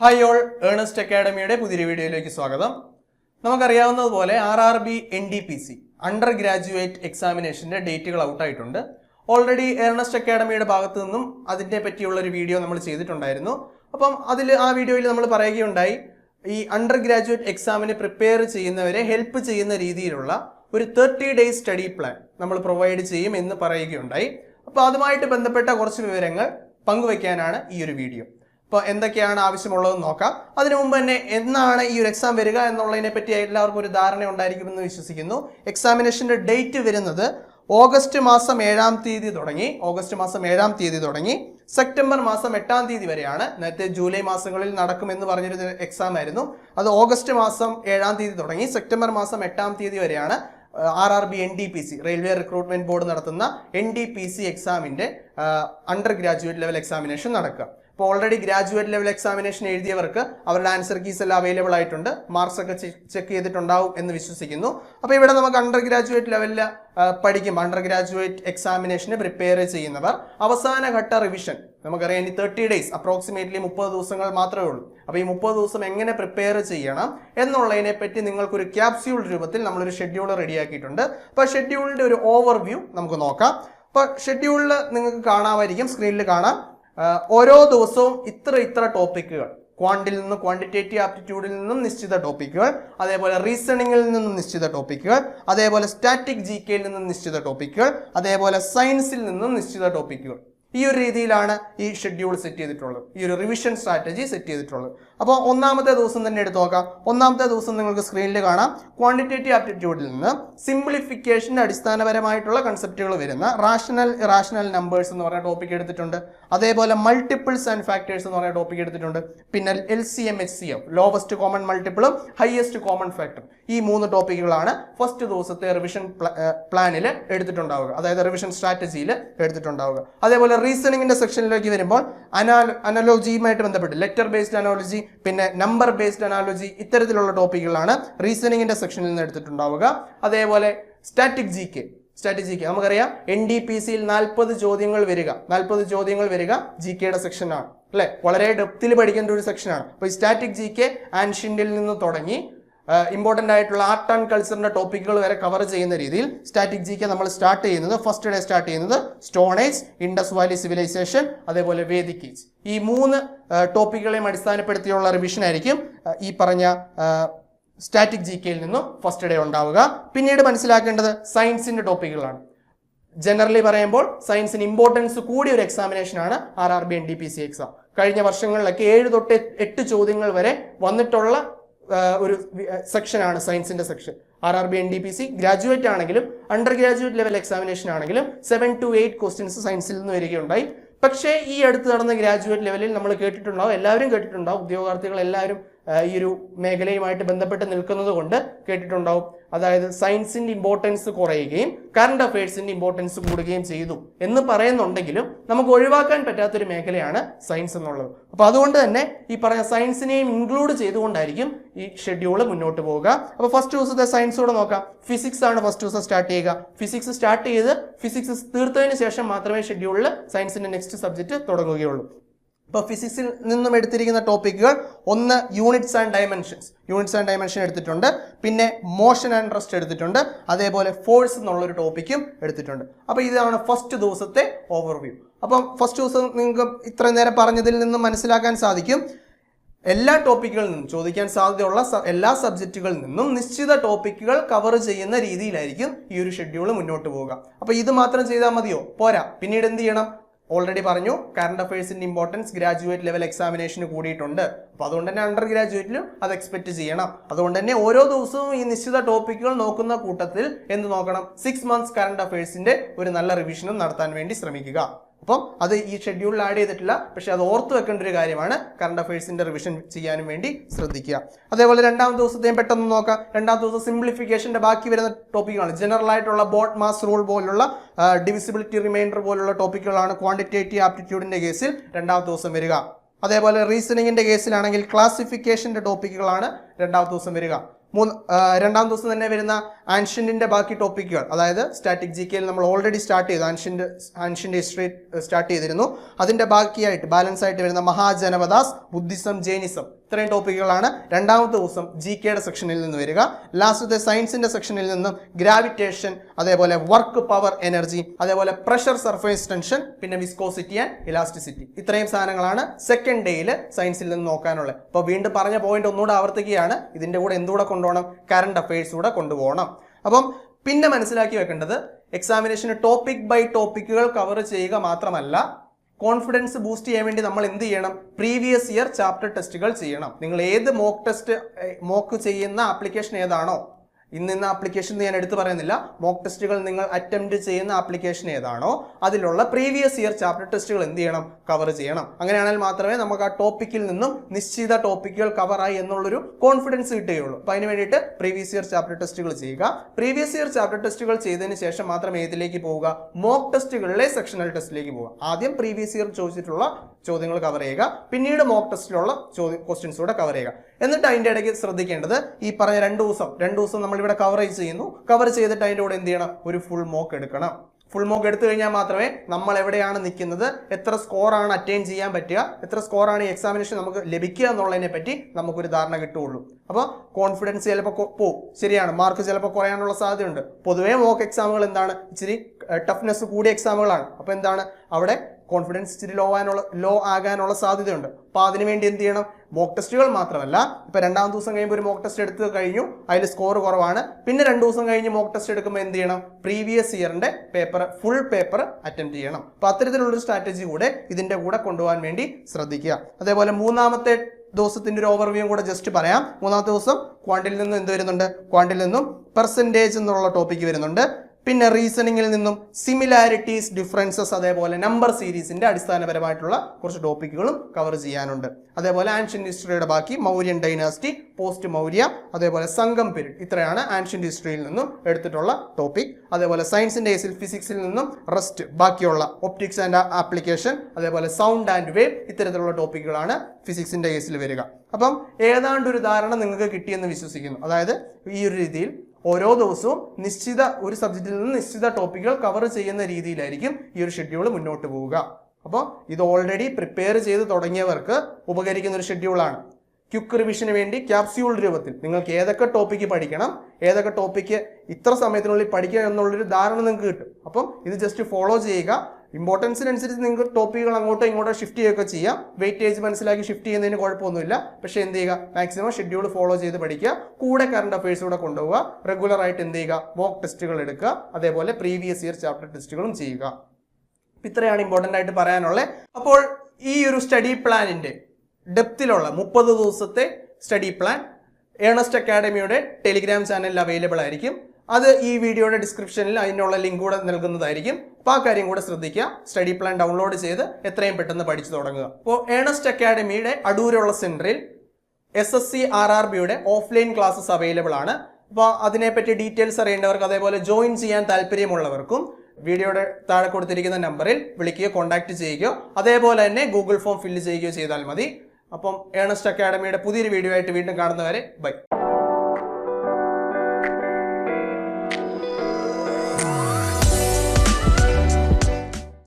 Hi all Ernest അക്കാഡമിയുടെ പുതിയൊരു വീഡിയോയിലേക്ക് സ്വാഗതം. നമുക്കറിയാവുന്നതുപോലെ R R B N D P C under graduate എക്സാമിനേഷന്റെ ഡേറ്റുകൾ ഔട്ടായിട്ടുണ്ട് ഓൾറെഡി ഏണസ്റ്റ് അക്കാഡമിയുടെ ഭാഗത്തു നിന്നും അതിനെ പറ്റിയുള്ള ഒരു വീഡിയോ നമ്മൾ ചെയ്തിട്ടുണ്ടായിരുന്നു. അപ്പം അതിൽ ആ വീഡിയോയിൽ നമ്മൾ പറയുകയുണ്ടായി ഈ അണ്ടർ ഗ്രാജുവേറ്റ് എക്സാമിന് പ്രിപ്പയർ ചെയ്യുന്നവരെ ഹെൽപ്പ് ചെയ്യുന്ന രീതിയിലുള്ള ഒരു തേർട്ടി ഡേയ്സ് സ്റ്റഡി പ്ലാൻ നമ്മൾ പ്രൊവൈഡ് ചെയ്യും എന്ന് പറയുകയുണ്ടായി. അപ്പോൾ അതുമായിട്ട് ബന്ധപ്പെട്ട കുറച്ച് വിവരങ്ങൾ പങ്കുവയ്ക്കാനാണ് ഈ ഒരു വീഡിയോ. അപ്പോൾ എന്തൊക്കെയാണ് ആവശ്യമുള്ളതെന്ന് നോക്കാം. അതിനു മുമ്പ് തന്നെ എന്നാണ് ഈ ഒരു എക്സാം വരിക എന്നുള്ളതിനെ പറ്റി എല്ലാവർക്കും ഒരു ധാരണ ഉണ്ടായിരിക്കുമെന്ന് വിശ്വസിക്കുന്നു. എക്സാമിനേഷന്റെ ഡേറ്റ് വരുന്നത് ഓഗസ്റ്റ് മാസം ഏഴാം തീയതി തുടങ്ങി. ഓഗസ്റ്റ് മാസം ഏഴാം തീയതി തുടങ്ങി. സെപ്റ്റംബർ മാസം എട്ടാം തീയതി വരെയാണ്. നേരത്തെ ജൂലൈ മാസങ്ങളിൽ നടക്കുമെന്ന് പറഞ്ഞൊരു എക്സാം ആയിരുന്നു. അത് ഓഗസ്റ്റ് മാസം ഏഴാം തീയതി തുടങ്ങി. സെപ്റ്റംബർ മാസം എട്ടാം തീയതി വരെയാണ് R R B N D P C railway recruitment board നടത്തുന്ന എൻ ഡി പി സി എക്സാമിന്റെ അണ്ടർ ഗ്രാജുവേറ്റ് ലെവൽ എക്സാമിനേഷൻ നടക്കുക. ഇപ്പോൾ ഓൾറെഡി ഗ്രാജുവേറ്റ് ലെവൽ എക്സാമിനേഷൻ എഴുതിയവർക്ക് അവരുടെ ആൻസർ കീസ് എല്ലാം അവൈലബിൾ ആയിട്ടുണ്ട്. മാർക്സ് ഒക്കെ ചെക്ക് ചെയ്തിട്ടുണ്ടാവും എന്ന് വിശ്വസിക്കുന്നു. അപ്പോൾ ഇവിടെ നമുക്ക് അണ്ടർ ഗ്രാജുവേറ്റ് ലെവലിൽ പഠിക്കും. അണ്ടർ ഗ്രാജുവേറ്റ് എക്സാമിനേഷന് പ്രിപ്പയർ ചെയ്യുന്നവർ. അവസാന ഘട്ട റിവിഷൻ നമുക്കറിയാം ഇനി തേർട്ടി ഡേയ്സ് അപ്രോക്സിമേറ്റ്ലി മുപ്പത് ദിവസങ്ങൾ മാത്രമേ ഉള്ളൂ. അപ്പോൾ ഈ മുപ്പത് ദിവസം എങ്ങനെ പ്രിപ്പയർ ചെയ്യണം എന്നുള്ളതിനെ പറ്റി നിങ്ങൾക്കൊരു ക്യാപ്സ്യൂൾ രൂപത്തിൽ നമ്മളൊരു ഷെഡ്യൂൾ റെഡിയാക്കിയിട്ടുണ്ട് അപ്പോൾ ഷെഡ്യൂളിന്റെ ഒരു ഓവർവ്യൂ നമുക്ക് നോക്കാം. അപ്പോൾ ഷെഡ്യൂളിൽ നിങ്ങൾക്ക് കാണാമായിരിക്കും സ്ക്രീനിൽ കാണാം. ഓരോ ദിവസവും ഇത്ര ഇത്ര ടോപ്പിക്കുകൾ ക്വാണ്ടിൽ നിന്ന് ക്വാണ്ടിറ്റേറ്റീവ് ആപ്റ്റിറ്റ്യൂഡിൽ നിന്നും നിശ്ചിത ടോപ്പിക്കുകൾ അതേപോലെ റീസണിങ്ങിൽ നിന്നും നിശ്ചിത ടോപ്പിക്കുകൾ അതേപോലെ സ്റ്റാറ്റിക് ജി കെയിൽ നിന്നും നിശ്ചിത ടോപ്പിക്കുകൾ അതേപോലെ സയൻസിൽ നിന്നും നിശ്ചിത ടോപ്പിക്കുകൾ ഈ ഒരു രീതിയിലാണ് ഈ ഷെഡ്യൂൾ സെറ്റ് ചെയ്തിട്ടുള്ളത്. ഈ ഒരു റിവിഷൻ സ്ട്രാറ്റജി സെറ്റ് ചെയ്തിട്ടുള്ളത്. അപ്പോൾ ഒന്നാമത്തെ ദിവസം തന്നെ എടുത്ത് നോക്കാം. ഒന്നാമത്തെ ദിവസം നിങ്ങൾക്ക് സ്ക്രീനിൽ കാണാം. ക്വാണ്ടിറ്റേറ്റീവ് ആപ്റ്റിറ്റ്യൂഡിൽ നിന്ന് സിംപ്ലിഫിക്കേഷന്റെ അടിസ്ഥാനപരമായിട്ടുള്ള കൺസെപ്റ്റുകൾ വരുന്ന റാഷണൽ ഇറാഷണൽ നമ്പേഴ്സ് എന്ന് പറയുന്ന ടോപ്പിക് എടുത്തിട്ടുണ്ട്. അതേപോലെ മൾട്ടിപ്പിൾസ് ആൻഡ് ഫാക്ടേഴ്സ് എന്ന് പറയുന്ന ടോപ്പിക് എടുത്തിട്ടുണ്ട്. പിന്നെ L C M H C M lowest common മൾട്ടിപ്പിളും highest common factor ഈ മൂന്ന് ടോപ്പിക്കുകളാണ് ഫസ്റ്റ് ദിവസത്തെ റിവിഷൻ പ്ലാനിൽ എടുത്തിട്ടുണ്ടാവുക. അതായത് റിവിഷൻ സ്ട്രാറ്റജിയിൽ എടുത്തിട്ടുണ്ടാവുക. അതേപോലെ റീസണിങ്ങിന്റെ സെക്ഷനിലേക്ക് വരുമ്പോൾ അനാലോ അനലോജിയുമായിട്ട് ബന്ധപ്പെട്ട് ലെറ്റർ ബേസ്ഡ് അനോളജി പിന്നെ നമ്പർ ബേസ്ഡ് അനാലോജി ഇത്തരത്തിലുള്ള ടോപ്പിക്കുകളാണ് റീസണിങ്ങിന്റെ സെക്ഷനിൽ നിന്ന് എടുത്തിട്ടുണ്ടാവുക. അതേപോലെ static G K static G K നമുക്കറിയാം എൻ ഡി പി സിയിൽ നാൽപ്പത് ചോദ്യങ്ങൾ വരിക. നാൽപ്പത് ചോദ്യങ്ങൾ വരിക ജി കെയുടെ സെക്ഷനാണ് അല്ലെ? വളരെ ഡെപ്തിൽ പഠിക്കേണ്ട ഒരു സെക്ഷനാണ് അപ്പോൾ സ്റ്റാറ്റിക് ജി കെ ആൻഷ്യന്റിൽ നിന്ന് തുടങ്ങി ഇമ്പോർട്ടന്റ് ആയിട്ടുള്ള ആർട്ട് ആൻഡ് കൾച്ചറിന്റെ ടോപ്പിക്കുകൾ വരെ കവർ ചെയ്യുന്ന രീതിയിൽ സ്റ്റാറ്റിക് ജി നമ്മൾ സ്റ്റാർട്ട് ചെയ്യുന്നത്. ഫസ്റ്റ് ഡേ സ്റ്റാർട്ട് ചെയ്യുന്നത് stone age Indus valley civilisation അതേപോലെ വേദിക് ഈ മൂന്ന് ടോപ്പിക്കുകളെയും അടിസ്ഥാനപ്പെടുത്തിയുള്ള റിവിഷൻ ആയിരിക്കും ഈ പറഞ്ഞ സ്റ്റാറ്റിക് ജി കെയിൽ നിന്നും ഫസ്റ്റ് ഡേ ഉണ്ടാവുക. പിന്നീട് മനസ്സിലാക്കേണ്ടത് സയൻസിന്റെ ടോപ്പിക്കുകളാണ് ജനറലി പറയുമ്പോൾ സയൻസിന് ഇമ്പോർട്ടൻസ് കൂടിയ ഒരു എക്സാമിനേഷൻ ആണ് R R B N D P C exam കഴിഞ്ഞ വർഷങ്ങളിലൊക്കെ ഏഴ് തൊട്ട് എട്ട് ചോദ്യങ്ങൾ വരെ വന്നിട്ടുള്ള ഒരു സെക്ഷനാണ് സയൻസിന്റെ section R R B N D P C graduate ആണെങ്കിലും അണ്ടർ ഗ്രാജുവേറ്റ് ലെവൽ എക്സാമിനേഷൻ ആണെങ്കിലും സെവൻ ടു എയ്റ്റ് ക്വസ്റ്റ്യൻസ് സയൻസിൽ നിന്ന് വരികയുണ്ടായി. പക്ഷേ ഈ അടുത്ത് നടന്ന ഗ്രാജുവേറ്റ് ലെവലിൽ നമ്മൾ കേട്ടിട്ടുണ്ടാവും എല്ലാവരും കേട്ടിട്ടുണ്ടാവും ഉദ്യോഗാർത്ഥികൾ എല്ലാവരും ഈ ഒരു മേഖലയുമായിട്ട് ബന്ധപ്പെട്ട് നിൽക്കുന്നത് കൊണ്ട് കേട്ടിട്ടുണ്ടാവും. അതായത് സയൻസിന്റെ ഇമ്പോർട്ടൻസ് കുറയുകയും കറണ്ട് അഫയേഴ്സിന്റെ ഇമ്പോർട്ടൻസ് കൂടുകയും ചെയ്തു എന്ന് പറയുന്നുണ്ടെങ്കിലും നമുക്ക് ഒഴിവാക്കാൻ പറ്റാത്തൊരു മേഖലയാണ് സയൻസ് എന്നുള്ളത്. അപ്പോൾ അതുകൊണ്ട് തന്നെ ഈ പറഞ്ഞ സയൻസിനെയും ഇൻക്ലൂഡ് ചെയ്തുകൊണ്ടായിരിക്കും ഈ ഷെഡ്യൂൾ മുന്നോട്ട് പോവുക. അപ്പോൾ ഫസ്റ്റ് ദിവസത്തെ സയൻസോടെ നോക്കാം. ഫിസിക്സ് ആണ് ഫസ്റ്റ് ദിവസം സ്റ്റാർട്ട് ചെയ്യുക. ഫിസിക്സ് സ്റ്റാർട്ട് ചെയ്ത് ഫിസിക്സ് തീർത്തതിന് ശേഷം മാത്രമേ ഷെഡ്യൂളിൽ സയൻസിന്റെ നെക്സ്റ്റ് സബ്ജക്റ്റ് തുടങ്ങുകയുള്ളൂ. ഇപ്പോൾ ഫിസിക്സിൽ നിന്നും എടുത്തിരിക്കുന്ന ടോപ്പിക്കുകൾ ഒന്ന് units and dimensions units and dimension എടുത്തിട്ടുണ്ട്. പിന്നെ മോഷൻ ആൻഡ് റെസ്റ്റ് എടുത്തിട്ടുണ്ട്. അതേപോലെ ഫോഴ്സ് എന്നുള്ളൊരു ടോപ്പിക്കും എടുത്തിട്ടുണ്ട്. അപ്പോൾ ഇതാണ് ഫസ്റ്റ് ദിവസത്തെ ഓവർവ്യൂ അപ്പം ഫസ്റ്റ് ദിവസം നിങ്ങൾക്ക് ഇത്രയും നേരം പറഞ്ഞതിൽ നിന്നും മനസ്സിലാക്കാൻ സാധിക്കും. എല്ലാ ടോപ്പിക്കുകളിൽ നിന്നും ചോദിക്കാൻ സാധ്യതയുള്ള എല്ലാ സബ്ജക്റ്റുകളിൽ നിന്നും നിശ്ചിത ടോപ്പിക്കുകൾ കവർ ചെയ്യുന്ന രീതിയിലായിരിക്കും ഈ ഒരു ഷെഡ്യൂൾ മുന്നോട്ട് പോവുക. അപ്പോൾ ഇത് മാത്രം ചെയ്താൽ മതിയോ? പോരാ. പിന്നീട് എന്ത് ചെയ്യണം? ഓൾറെഡി പറഞ്ഞു കറണ്ട് അഫയേഴ്സിന്റെ ഇമ്പോർട്ടൻസ് ഗ്രാജുവേറ്റ് ലെവൽ എക്സാമിനേഷന് കൂടിയിട്ടുണ്ട്. അപ്പോൾ അതുകൊണ്ട് തന്നെ അണ്ടർ ഗ്രാജുവേറ്റിലും അത് എക്സ്പെക്ട് ചെയ്യണം. അതുകൊണ്ട് തന്നെ ഓരോ ദിവസവും ഈ നിശ്ചിത ടോപ്പിക്കുകൾ നോക്കുന്ന കൂട്ടത്തിൽ എന്ത് നോക്കണം? സിക്സ് മന്ത്സ് കറണ്ട് അഫയേഴ്സിന്റെ ഒരു നല്ല റിവിഷനും നടത്താൻ വേണ്ടി ശ്രമിക്കുക. അപ്പം അത് ഈ ഷെഡ്യൂളിൽ ആഡ് ചെയ്തിട്ടില്ല. പക്ഷേ അത് ഓർത്ത് വെക്കേണ്ട ഒരു കാര്യമാണ്. കറണ്ട് അഫയേഴ്സിന്റെ റിവിഷൻ ചെയ്യാനും വേണ്ടി ശ്രദ്ധിക്കുക. അതേപോലെ രണ്ടാം ദിവസത്തെയും പെട്ടെന്ന് നോക്കാം. രണ്ടാം ദിവസം സിംപ്ലിഫിക്കേഷന്റെ ബാക്കി വരുന്ന ടോപ്പിക്കുകളാണ് ജനറൽ ആയിട്ടുള്ള ബോട്ട് മാസ് റൂൾ പോലുള്ള ഡിവിസിബിലിറ്റി റിമൈൻഡർ പോലുള്ള ടോപ്പിക്കുകളാണ് ക്വാണ്ടിറ്റേറ്റീവ് ആപ്റ്റിറ്റ്യൂഡിന്റെ കേസിൽ രണ്ടാം ദിവസം വരിക. അതേപോലെ റീസണിങ്ങിന്റെ കേസിലാണെങ്കിൽ ക്ലാസിഫിക്കേഷന്റെ ടോപ്പിക്കുകളാണ് രണ്ടാമത്തെ ദിവസം വരിക. മൂന്ന് രണ്ടാം ദിവസം തന്നെ വരുന്ന ആൻഷ്യന്റിന്റെ ബാക്കി ടോപ്പിക്കുകൾ. അതായത് സ്റ്റാറ്റിക് ജി കെയിൽ നമ്മൾ ഓൾറെഡി സ്റ്റാർട്ട് ചെയ്തു. ആൻഷ്യന്റ് ആൻഷ്യന്റ് ഹിസ്റ്ററി സ്റ്റാർട്ട് ചെയ്തിരുന്നു. അതിന്റെ ബാക്കിയായിട്ട് ബാലൻസ് ആയിട്ട് വരുന്ന മഹാജനപദാസ് ബുദ്ധിസം ജൈനിസം. ഇത്രയും ടോപ്പിക്കുകളാണ്. രണ്ടാമത്തെ ദിവസം ജി കെയുടെ സെക്ഷനിൽ നിന്ന് വരിക. ലാസ്റ്റത്തെ സയൻസിന്റെ സെക്ഷനിൽ നിന്നും ഗ്രാവിറ്റേഷൻ അതേപോലെ വർക്ക് പവർ എനർജി അതേപോലെ പ്രഷർ സർഫേസ് ടെൻഷൻ പിന്നെ വിസ്കോസിറ്റി ആൻഡ് ഇലാസ്റ്റിസിറ്റി ഇത്രയും സാധനങ്ങളാണ് സെക്കൻഡ് ഡേയിൽ സയൻസിൽ നിന്ന് നോക്കാനുള്ളത്. അപ്പോൾ വീണ്ടും പറഞ്ഞ പോയിന്റ് ഒന്നുകൂടെ ആവർത്തിക്കുകയാണ്. ഇതിന്റെ കൂടെ എന്തുകൂടെ കൊണ്ടുപോകണം? കറണ്ട് അഫയേഴ്സ് കൂടെ കൊണ്ടുപോകണം. അപ്പം പിന്നെ മനസ്സിലാക്കി വെക്കേണ്ടത് എക്സാമിനേഷന് ടോപ്പിക് ബൈ ടോപ്പിക്കുകൾ കവർ ചെയ്യുക മാത്രമല്ല കോൺഫിഡൻസ് ബൂസ്റ്റ് ചെയ്യാൻ വേണ്ടി നമ്മൾ എന്ത് ചെയ്യണം? പ്രീവിയസ് ഇയർ ചാപ്റ്റർ ടെസ്റ്റുകൾ ചെയ്യണം. നിങ്ങൾ ഏത് മോക്ക് ടെസ്റ്റ് മോക്ക് ചെയ്യുന്ന ആപ്ലിക്കേഷൻ ഏതാണോ ഇന്ന് ഇന്ന് ആപ്ലിക്കേഷൻ ഞാൻ എടുത്തു പറയുന്നില്ല. മോക്ക് ടെസ്റ്റുകൾ നിങ്ങൾ അറ്റംപ്റ്റ് ചെയ്യുന്ന ആപ്ലിക്കേഷൻ ഏതാണോ അതിലുള്ള പ്രീവിയസ് ഇയർ ചാപ്റ്റർ ടെസ്റ്റുകൾ എന്ത് ചെയ്യണം? കവർ ചെയ്യണം. അങ്ങനെയാണെങ്കിൽ മാത്രമേ നമുക്ക് ആ ടോപ്പിക്കിൽ നിന്നും നിശ്ചിത ടോപ്പിക്കുകൾ കവറായി എന്നുള്ളൊരു കോൺഫിഡൻസ് കിട്ടുകയുള്ളൂ. അപ്പോൾ അതിന് വേണ്ടിയിട്ട് പ്രീവിയസ് ഇയർ ചാപ്റ്റർ ടെസ്റ്റുകൾ ചെയ്യുക. പ്രീവിയസ് ഇയർ ചാപ്റ്റർ ടെസ്റ്റുകൾ ചെയ്തതിന് ശേഷം മാത്രം ഏതിലേക്ക് പോവുക? മോക്ക് ടെസ്റ്റുകളിലെ സെക്ഷണൽ ടെസ്റ്റിലേക്ക് പോവുക. ആദ്യം പ്രീവിയസ് ഇയർ ചോദിച്ചിട്ടുള്ള ചോദ്യങ്ങൾ കവർ ചെയ്യുക. പിന്നീട് മോക്ക് ടെസ്റ്റിലുള്ള ചോദ്യ ക്വസ്റ്റ്യൻസ് കൂടെ കവർ ചെയ്യുക. എന്നിട്ട് അതിന്റെ ഇടയ്ക്ക് ശ്രദ്ധിക്കേണ്ടത് ഈ പറഞ്ഞ രണ്ട് ദിവസം രണ്ട് ദിവസം നമ്മളിവിടെ കവറേജ് ചെയ്യുന്നു. കവർ ചെയ്തിട്ട് അതിന്റെ കൂടെ എന്ത് ചെയ്യണം? ഒരു ഫുൾ മോക്ക് എടുക്കണം. ഫുൾ മോക്ക് എടുത്തു കഴിഞ്ഞാൽ മാത്രമേ നമ്മൾ എവിടെയാണ് നിൽക്കുന്നത്? എത്ര സ്കോറാണ് അറ്റൈൻ ചെയ്യാൻ പറ്റുക? എത്ര സ്കോറാണ് ഈ എക്സാമിനേഷൻ നമുക്ക് ലഭിക്കുക എന്നുള്ളതിനെ പറ്റി നമുക്കൊരു ധാരണ കിട്ടുകയുള്ളൂ. അപ്പോൾ കോൺഫിഡൻസ് ചിലപ്പോൾ പോവും. ശരിയാണ്. മാർക്ക് ചിലപ്പോൾ കുറയാനുള്ള സാധ്യതയുണ്ട്. പൊതുവേ മോക്ക് എക്സാമുകൾ എന്താണ്? ഇച്ചിരി ടഫ്നെസ് കൂടിയ എക്സാമുകളാണ് അപ്പോൾ എന്താണ്? അവിടെ കോൺഫിഡൻസ് ഇച്ചിരി ലോ ആകാനുള്ള ലോ ആകാനുള്ള സാധ്യതയുണ്ട്. അപ്പോൾ അതിന് വേണ്ടി എന്ത് ചെയ്യണം? മോക്ക് ടെസ്റ്റുകൾ മാത്രമല്ല ഇപ്പോൾ രണ്ടാം ദിവസം കഴിയുമ്പോൾ ഒരു മോക്ക് ടെസ്റ്റ് എടുത്ത് കഴിഞ്ഞു അതിൽ സ്കോർ കുറവാണ്. പിന്നെ രണ്ട് ദിവസം കഴിഞ്ഞ് മോക്ക് ടെസ്റ്റ് എടുക്കുമ്പോൾ എന്ത് ചെയ്യണം? പ്രീവിയസ് ഇയറിന്റെ പേപ്പർ ഫുൾ പേപ്പർ അറ്റംപ്റ്റ് ചെയ്യണം. അപ്പോൾ അത്തരത്തിലുള്ളൊരു സ്ട്രാറ്റജി കൂടെ ഇതിന്റെ കൂടെ കൊണ്ടുപോകാൻ വേണ്ടി ശ്രദ്ധിക്കുക. അതേപോലെ മൂന്നാമത്തെ ദിവസത്തിന്റെ ഒരു ഓവർവ്യൂ കൂടെ ജസ്റ്റ് പറയാം. മൂന്നാമത്തെ ദിവസം ക്വാണ്ടിൽ നിന്നും എന്ത് വരുന്നുണ്ട്? ക്വാണ്ടിൽ നിന്നും പെർസെന്റേജ് എന്നുള്ള ടോപ്പിക്ക് വരുന്നുണ്ട്. പിന്നെ റീസണിങ്ങിൽ നിന്നും സിമിലാരിറ്റീസ് ഡിഫറൻസസ് അതേപോലെ നമ്പർ സീരീസിന്റെ അടിസ്ഥാനപരമായിട്ടുള്ള കുറച്ച് ടോപ്പിക്കുകളും കവർ ചെയ്യാനുണ്ട്. അതേപോലെ ആൻഷ്യൻ ഹിസ്റ്ററിയുടെ ബാക്കി മൗര്യൻ ഡൈനാസ്റ്റി പോസ്റ്റ് മൗര്യ അതേപോലെ സംഘം പീരീഡ് ഇത്രയാണ് ആൻഷ്യൻ ഹിസ്റ്ററിയിൽ നിന്നും എടുത്തിട്ടുള്ള ടോപ്പിക് അതേപോലെ സയൻസിന്റെ കേസിൽ ഫിസിക്സിൽ നിന്നും റെസ്റ്റ് ബാക്കിയുള്ള ഒപ്റ്റിക്സ് ആൻഡ് ആപ്ലിക്കേഷൻ അതേപോലെ സൗണ്ട് ആൻഡ് വേവ് ഇത്തരത്തിലുള്ള ടോപ്പിക്കുകളാണ് ഫിസിക്സിന്റെ കേസിൽ വരിക. അപ്പം ഏതാണ്ട് ഒരു ധാരണ നിങ്ങൾക്ക് കിട്ടിയെന്ന് വിശ്വസിക്കുന്നു. അതായത് ഈ ഒരു രീതിയിൽ ഓരോ ദിവസവും നിശ്ചിത ഒരു സബ്ജക്റ്റിൽ നിന്ന് നിശ്ചിത ടോപ്പിക്കുകൾ കവർ ചെയ്യുന്ന രീതിയിലായിരിക്കും ഈ ഒരു ഷെഡ്യൂൾ മുന്നോട്ട് പോവുക. അപ്പോൾ ഇത് ഓൾറെഡി പ്രിപ്പയർ ചെയ്ത് തുടങ്ങിയവർക്ക് ഉപകരിക്കുന്ന ഒരു ഷെഡ്യൂളാണ് ക്യുക്ക് റിവിഷന് വേണ്ടി ക്യാപ്സ്യൂൾ രൂപത്തിൽ നിങ്ങൾക്ക് ഏതൊക്കെ ടോപ്പിക്ക് പഠിക്കണം ഏതൊക്കെ ടോപ്പിക്ക് ഇത്ര സമയത്തിനുള്ളിൽ പഠിക്കുക എന്നുള്ളൊരു ധാരണ നിങ്ങൾക്ക് കിട്ടും. അപ്പം ഇത് ജസ്റ്റ് ഫോളോ ചെയ്യുക. ഇമ്പോർട്ടൻസിനനുസരിച്ച് നിങ്ങൾക്ക് ടോപ്പിക്കുകൾ അങ്ങോട്ടോ ഇങ്ങോട്ടോ ഷിഫ്റ്റ് ചെയ്യുകയൊക്കെ ചെയ്യാം. വെയിറ്റേജ് മനസ്സിലാക്കി ഷിഫ്റ്റ് ചെയ്യുന്നതിന് കുഴപ്പമൊന്നുമില്ല. പക്ഷേ എന്ത് ചെയ്യുക? മാക്സിമം ഷെഡ്യൂൾ ഫോളോ ചെയ്ത് പഠിക്കുക. കൂടെ കറണ്ട് അഫയേഴ്സ് കൂടെ കൊണ്ടുപോവുക. റെഗുലർ ആയിട്ട് എന്ത് ചെയ്യുക? മോക്ക് ടെസ്റ്റുകൾ എടുക്കുക. അതേപോലെ പ്രീവിയസ് ഇയർ ചാപ്റ്റർ ടെസ്റ്റുകളും ചെയ്യുക. ഇത്രയാണ് ഇമ്പോർട്ടന്റ് ആയിട്ട് പറയാനുള്ളത് അപ്പോൾ ഈ ഒരു സ്റ്റഡി പ്ലാനിന്റെ ഡെപ്തിലുള്ള മുപ്പത് ദിവസത്തെ സ്റ്റഡി പ്ലാൻ ഏണസ്റ്റ് അക്കാഡമിയുടെ ടെലിഗ്രാം ചാനലിൽ അവൈലബിൾ ആയിരിക്കും. അത് ഈ വീഡിയോയുടെ ഡിസ്ക്രിപ്ഷനിൽ അതിനുള്ള ലിങ്ക് കൂടെ നൽകുന്നതായിരിക്കും. അപ്പോൾ ആ കാര്യം കൂടെ ശ്രദ്ധിക്കുക. സ്റ്റഡി പ്ലാൻ ഡൗൺലോഡ് ചെയ്ത് എത്രയും പെട്ടെന്ന് പഠിച്ചു തുടങ്ങുക. അപ്പോൾ ഏണസ്റ്റ് അക്കാഡമിയുടെ അടൂരുള്ള സെന്ററിൽ S S C R R ബിയുടെ ഓഫ്ലൈൻ ക്ലാസ്സസ് അവൈലബിൾ ആണ്. അപ്പോൾ അതിനെപ്പറ്റി ഡീറ്റെയിൽസ് അറിയേണ്ടവർക്ക് അതേപോലെ ജോയിൻ ചെയ്യാൻ താല്പര്യമുള്ളവർക്കും വീഡിയോയുടെ താഴെ കൊടുത്തിരിക്കുന്ന നമ്പറിൽ വിളിക്കുകയോ കോൺടാക്ട് ചെയ്യുകയോ അതേപോലെ തന്നെ ഗൂഗിൾ ഫോം ഫില്ല് ചെയ്യുകയോ ചെയ്താൽ മതി. അപ്പം ഏണസ്റ്റ് അക്കാഡമിയുടെ പുതിയൊരു വീഡിയോ ആയിട്ട് വീണ്ടും കാണുന്നവരെ ബൈ